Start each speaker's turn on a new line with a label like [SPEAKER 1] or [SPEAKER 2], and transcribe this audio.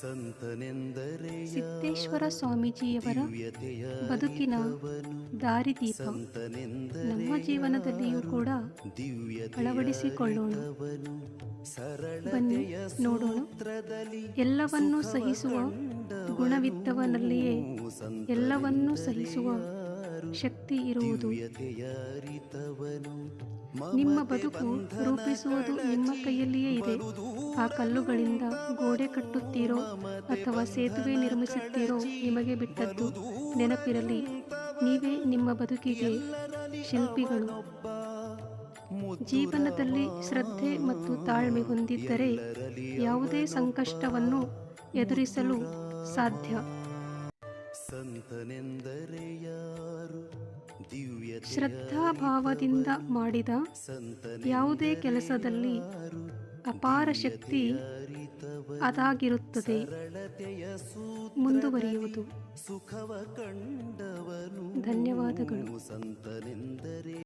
[SPEAKER 1] ಸಂತನೆಂದರೆ
[SPEAKER 2] ಸಿದ್ದೇಶ್ವರ ಸ್ವಾಮೀಜಿಯವರ ಬದುಕಿನ ದಾರಿದೀಪ. ನಮ್ಮ ಜೀವನದಲ್ಲಿಯೂ ಕೂಡ ಅಳವಡಿಸಿಕೊಳ್ಳೋಣ. ಬನ್ನಿ ನೋಡೋಣ. ಎಲ್ಲವನ್ನೂ ಸಹಿಸುವ ಗುಣವಿದ್ದವನಲ್ಲಿಯೇ ಎಲ್ಲವನ್ನೂ ಸಹಿಸುವ ಶಕ್ತಿ ಇರುವುದು. ನಿಮ್ಮ ಬದುಕು ರೂಪಿಸುವುದು ನಿಮ್ಮ ಕೈಯಲ್ಲಿಯೇ ಇದೆ. ಆ ಕಲ್ಲುಗಳಿಂದ ಗೋಡೆ ಕಟ್ಟುತ್ತೀರೋ ಅಥವಾ ಸೇತುವೆ ನಿರ್ಮಿಸುತ್ತೀರೋ ನಿಮಗೆ ಬಿಟ್ಟದ್ದು ನೆನಪಿರಲಿ. ನೀವೇ ನಿಮ್ಮ ಬದುಕಿಗೆ ಶಿಲ್ಪಿಗಳು. ಜೀವನದಲ್ಲಿ ಶ್ರದ್ಧೆ ಮತ್ತು ತಾಳ್ಮೆ ಹೊಂದಿದ್ದರೆ ಯಾವುದೇ ಸಂಕಷ್ಟವನ್ನು ಎದುರಿಸಲು ಸಾಧ್ಯ.
[SPEAKER 1] ಸಂತನೆಂದರೆ ಯಾರು? ದಿವ್ಯತೆ
[SPEAKER 2] ಶ್ರದ್ಧಾಭಾವದಿಂದ ಮಾಡಿದ ಯಾವುದೇ ಕೆಲಸದಲ್ಲಿ ಅಪಾರ ಶಕ್ತಿ ಅದಾಗಿರುತ್ತದೆ. ಮುಂದುವರಿಯುವುದು.
[SPEAKER 1] ಸುಖವ ಕಂಡವನು.
[SPEAKER 2] ಧನ್ಯವಾದಗಳು.
[SPEAKER 1] ಸಂತನೆಂದರೆ